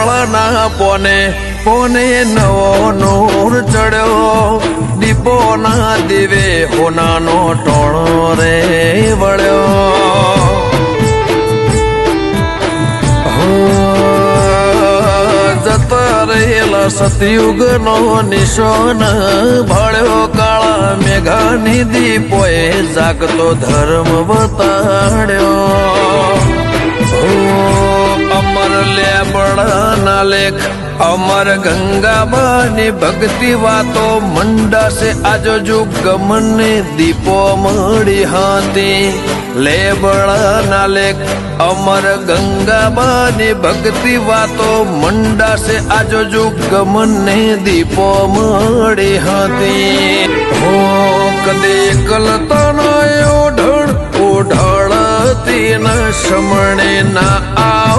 લેબળના પોને પોને નવો નૂર ચડ્યો. દીપો ના દીવે હોનાનો ટોણો રે વળ્યો. રહેલા સતયુગ નો નિશાન ભળ્યો. કાળા મેઘાની દીપોએ જાગતો ધર્મ બતાડ્યો લેખ અમર ગંગામાં ભક્તિ વાતો મંડાશે આજો જુગ ગમને દીપો મળી હાથી લેબડાના લેખ અમર ગંગામાં ભક્તિ વાતો મંડાશે આજો જુગ ગમને દીપો મળી હતી. હો કદે કલતાનો ઓઢણ ઓઢળતી ન શમણે ના આવ